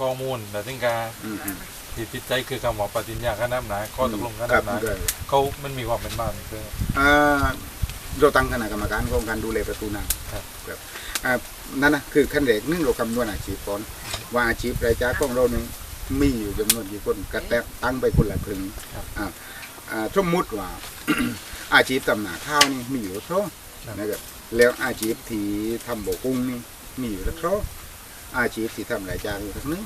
ข้อมูลแต่ถึงการอืมอืมที่ติดใจคือคำว่าปฏิญญากันน้ำหนาข้อตกลงกันครับน้ำหนาด้วยเขามันมีความเป็นมาคืออ่าเราตั้งคณะกรรมการโครงการดูแลประตูน้ำครับครับอ่านั่นนะคือขั้นแรกหนึ่งเราคำนวณอาชีพก่อนว่าอาชีพรายจ่ายของเรานี่มีอยู่จำนวนกี่คนกระแตกตั้งไปคนละครึ่งอ่าอ่าสมมุติว่าอาชีพตำหนาข้าวนี่มีอยู่เท่านะครับแล้วอาชีพที่ทำโบกกุ้งนี่มีอยู่เท่า อาชีพที่ทำรายจ่ายอยู่ทั้งนึง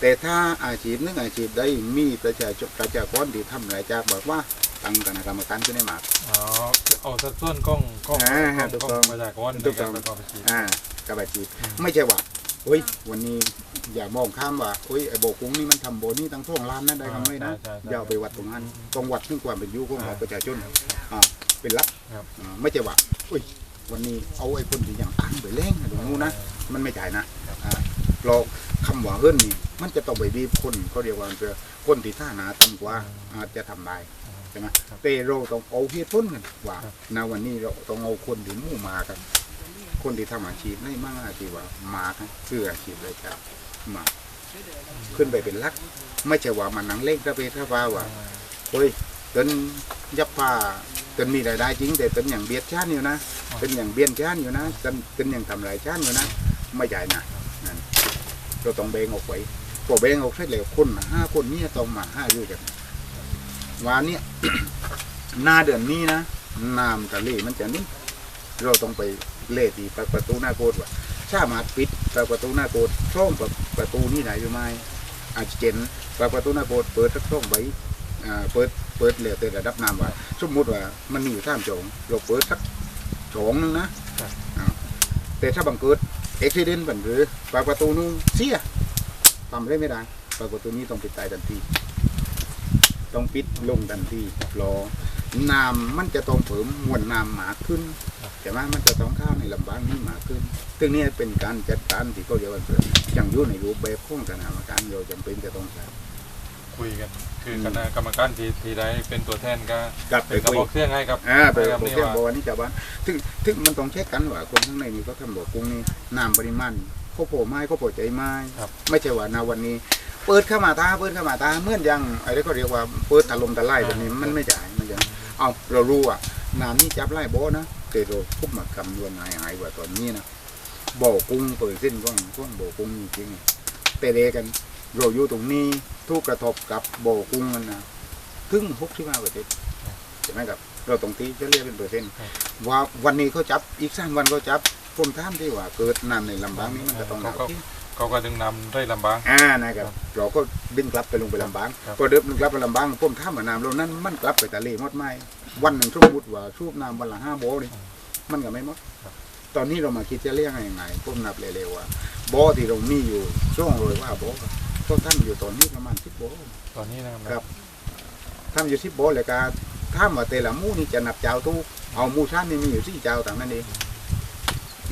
แต่ถ้าอาชีพหนึงอาชีพใดมีประชาชนประชากรที่ทำรายจ่ายบอกว่าตั้งคณะกรรมการขึ้นได้มาอ๋อคือเอาสัดส่วนกล้องกล้องอ่ากล้องถูกกล้ต้อองงประชากรถูกต้องในารประกอบอาชีพอ่ากับอาชีพอืมไม่ใช่ว่าเฮ้ยวันนี้อย่ามองข้ามว่าเฮ้ยไอ้โบกกุ้งนี่มันทำโบนี่ตั้งท่วงล้านนั่นได้กันไม่นะใช่ใช่อย่าเอาไปวัดตรงนั้นต้องวัดถึงความเป็นอยุของเราประชาชนอ่าเป็นหลักครับอ่าไม่ใช่ว่าเฮ้ยวันนี้เอาไอ้คนที่อย่างตั้งไปเล่งตรงนู้นนะมันไม่จ่ายนะอ่า เราคำว่าเฮิรนนี่มันจะต้องไปบีบคนเขาเรียกว่าเป็นคนที่ท่าหนาต่ำกว่าอาจจะทำได้ใช่ไหมแต่เราต้องเอาเหตุผลกันว่าณวันนี้เราต้องเอาคนที่มู่มากัน คนที่ทำอาชีพในมากอาชีพว่ามากันคืออาชีพเลยครับมาขึ้นไปเป็นหลัก ไม่ใช่ว่ามันนังเล่งตะเปถ้าว่าว่าเฮ้ยเต้นยับผ้าเต้นมีรายได้จริง แต่เต้นอย่างเบียดชาติอยู่นะเต้นอย่างเบียนชาติอยู่นะเต้นเต้นอย่างทำลายชาติอยู่นะ ไม่ใช่นะนั่น เราต้องเบงออกไปพอเบงออกเสร็จแล้วคนห้าคนเนี้ต้องมาห้าอยู่กันวันเนี้ยหน้าเดือนนี้นะน้ำทะเลมันจะนิ่งเราต้องไปเล่ที่ประตูหน้าโกดว่าสามารถปิดประตูหน้าโกดช่องประตูนี่ไหนหรือไม่อาจจะเจนประตูหน้าโกดเปิดสักช่องไว้อ่าเปิดเปิดเหลือแต่ระดับน้ำว่าสมมติว่ามันมีอยู่สามโจงเราเปิดสักโจงนึงนะครับอ่าแต่ถ้าบังเกิด เอ็กซิเดนต์บันหรือประตูนู้นเสียทำได้ไม่ได้ประตูนี้ต้องปิดตายทันที ต้องปิดลงทันทีรอน้ำมันจะต้องเพิ่มมวลน้ำหมากขึ้นแต่ว่ามันจะต้องเข้าในลำบากนี้มากขึ้นซึ่งนี่เป็นการจัดการที่เขาเรียกว่าอย่างยุ่ในรูปแบบของสถานการมการเราจำเป็นจะต้องใช้ คุยกัน คือคณะกรรมการที่ที่ได้เป็นตัวแทนก็กลับเป็ไปนกระคุยบอกเสียงให้กับอ่าไปให้กับโปรนี่แกรมว่าบอกว่านี่ชาวบ้านถึงถึงมันต้องเช็คกันว่าคนข้างในนี่เขาทำบอกกุ้งนี่น้ำปริมาณเขาโผล่ไม้เขาโผล่ใจไม้ครับไม่ใช่ว่านาวันนี้ เปิดเข้ามาตาเปิดเข้ามาตาเหมื่อนอยังอะไรเขาเรียกว่าเปิดถล่มทลายแบบนี้มันไม่จ่ายมันจะเอาเรารู้ว่าน้ำนี่จับไล่โบนะแต่เราพุบมาคำนวณหายหายๆว่าตอนนี้นะบ่อกุ้งเปิดเส้นก้อนก้อนบ่อกุ้งจริงๆแต่เดกัน เราอยู่ตรงนี้ทุกกระทบกับบ่อกุ้งมันนะถึงหกสิบห้าเปอร์เซ็นต์ใช่ไหมครับ เราตรงที่จะเรียกเป็นเปอร์เซ็นต์ว่าวันนี้เขาจับอีกสามวันเขาจับผมถามที่ว่าเกิดน้ำในลำบางนี้มันจะต้องหนาวที่เขาก็ดึงนำได้ลำบากอ่านะครับเราก็ดึงกลับไปลงไปลำบางครับพอเดินกลับไปลำบางพ่มท่ามาน้ำเรานั้นมันกลับไปทะเลหมดไหมวันหนึ่งสมมติว่าสูบน้ำวันละห้าโบนี่มันก็ไม่หมดตอนนี้เรามาคิดจะเลี้ยงยังไงพ่มนับเร็วๆว่าโบที่เรามีอยู่ช่วงเลยว่าโบ ก็ทำอยู่ตอนนี้ประมาณสิบโบตอนนี้นะครับครับทำอยู่สิบโบเลยการถ้ามว่าแต่ละหมู่นี่จะนับเจ้าทุกเอาหมู่ชาตินี่มีอยู่สี่เจ้าต่างนั้นเอง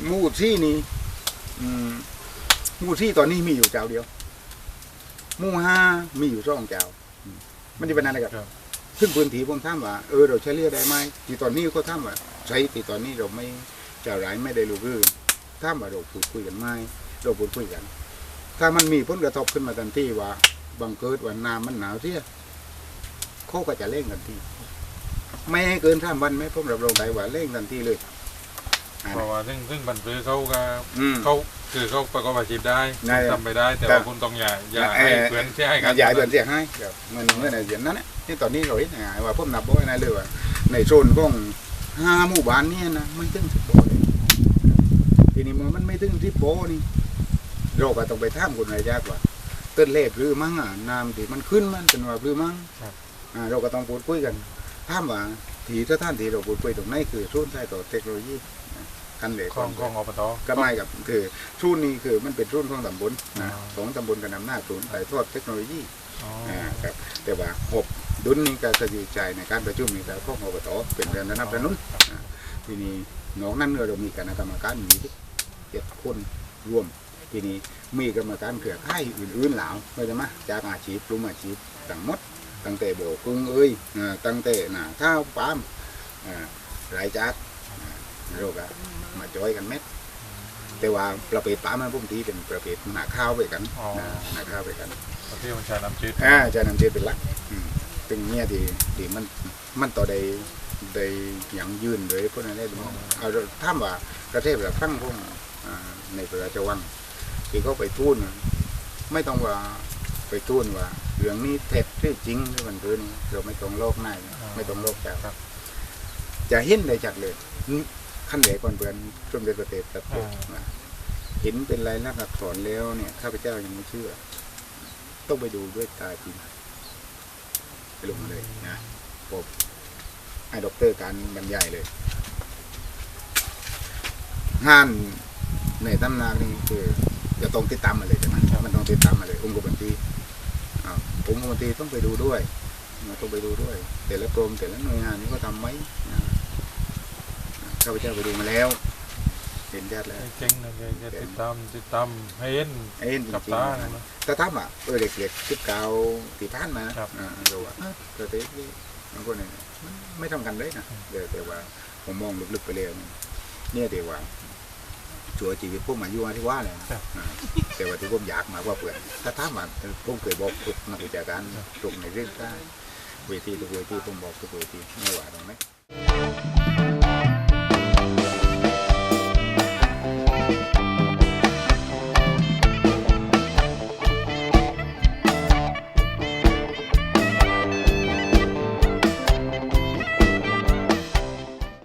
หมู่ที่นี่อืมหมู่ที่ตอนนี้มีอยู่เจ้าเดียวหมู่ห้ามีอยู่สองเจ้าอืมมันจะเป็นอะไรครับครับซึ่งพื้นที่ผมถามว่าเออเราใช้เรียกได้ไหมที่ตอนนี้ก็ถามว่าใช้ที่ตอนนี้เราไม่เจ้าหลายไม่ได้รู้คือถามว่าเราพูดคุยกันไหมเราพูดคุยกัน ถ้ามันมีผลกระทบขึ้นมาทันทีว่าบังเกิดว่าน้ำมันหนาวเสียเขาก็จะเร่งทันที ไม่ให้เกินสามวันไหมผมรับรองได้ว่าเร่งทันทีเลยอ่าเพราะว่าซึ่งซึ่งบันทึกเขาก็อืมเขาคือเขาประกอบอาชีพได้ได้ทำไปได้ แต่ครัว่าบคุณต้องอย่าอย่าเอ่ให้อเพื่อนเสียให้กันอย่าให้เดือนเสียให้ครับมันเมื่อไหร่เดือนนั้นเนี่ยนี่ตอนนี้เราเห็นยังไงว่าผมนับบ่อยนะเลยว่าในโซนของห้าหมู่บ้านเนี่ยนะไม่ถึงสิบโบเลยทีนี้เมื่อมันไม่ถึงสิบโบนี่ เราก็ต้องไปถามคนรายยากว่าเต้นเลขหรือมั้งอะน้ำที่มันขึ้นมันเป็นว่าหรือมั้งอ่าเราก็ต้องพูดคุยกันถามว่าทีถ้าท่านที่เราพูดคุยตรงไหนคือศูนย์ใช้ต่อเทคโนโลยีนะคันเหล็กของของอบตก็ไม่กับคือศูนย์นี้คือมันเป็นศูนย์ของตำบลนะอ๋อสองตำบลกันนำหน้าศูนย์ถ่ายทอดเทคโนโลยีอ๋ออ่าครับแต่ว่าหกดุลนี้ก็จะอยู่ใจในการประชุมมีแต่ข้องอบตเป็นเรื่องระนับระนุนอ่าทีนี้นอกนั้นเรามีคณะกรรมการมีเจ็ดคนร่วม ทีนี้มีกรรมการเครือข่ายอื่นๆหลาวเข้าใจไหมจากอาชีพกลุ่มอาชีพต่างหมดตั้งแต่โบกึ่งเอ้ยอ่าตั้งแต่หน้าเท้าปาล์มอ่าหลายจากอ่าเราก็มาจอยกันเม็ดแต่ว่าประเภทป้ามันพุ่มทีเป็นประเภทหนาข้าวไปกันอ๋อนะหนาข้าวไปกันประเภทมันใช้น้ำจืดอ่าจะนำเจเป็นหลักอืมเป็นเนี่ยที่ที่มันมันต่อได้ได้อย่างยืนเลยพวกนั้นได้บ่เอาถามว่าประเทศแบบตั้งพวกอ่าในพระราชวัง ที่เขาไปทูนน่ะไม่ต้องว่าไปทูนว่าเรื่องนี้เท็จหรือจริงหรือมันคือนี่เราไม่ต้องโลกหน้าไม่ต้องโลกแต่จะเห็นได้จัดเลยขั้นใหญ่ก่อนเบือนสมเด็จพระเทพตัดเกิดมาเห็นเป็นลายลักษณ์อักษรแล้วเนี่ยข้าพเจ้ายังไม่เชื่อ ต้องไปดูด้วยตาจริงไปลงมาเลยนะผมให้ด็อกเตอร์การบรรยายเลยงานในตำนานนี่คือ จะต้องติดตามมาเลยใช่ไหมมันต้องติดตามมาเลยองค์กรบัญชีอ่าองค์กรบัญชีต้องไปดูด้วยนะต้องไปดูด้วย แต่ละกรมแต่ละหน่วยงานนี่ก็ทำไหมนะข้าพเจ้าไปดูมาแล้วเห็นชัดแล้วเจ๊งนะแกแกติดตามติดตามให้เห็นเอ็นจกับริงตาๆนะเนอะแต่ถ้าว่าเออเด็กๆสิบเก้าที่ผ่านมานะครับอ่าเราว่าเอ้ยประเทศนี้บางคนเนี่ยมันไม่ทำกันเลยนะเดี๋ยวแต่ว่าผมมองลึกๆไปแล้วเนี่ยเดี๋ยวว่า ชัวชีวิตพวกมาอยู่มาที่ว่าเลยนะอ่าแต่ว่าที่ผมอยากมากกว่าเพื่อนถ้าถามว่าผมเคยบอกทุกนักวิชาการทุกในเรื่องได้เวทีทุกเวทีผมบอกทุกเวทีไม่ว่าตรงไหน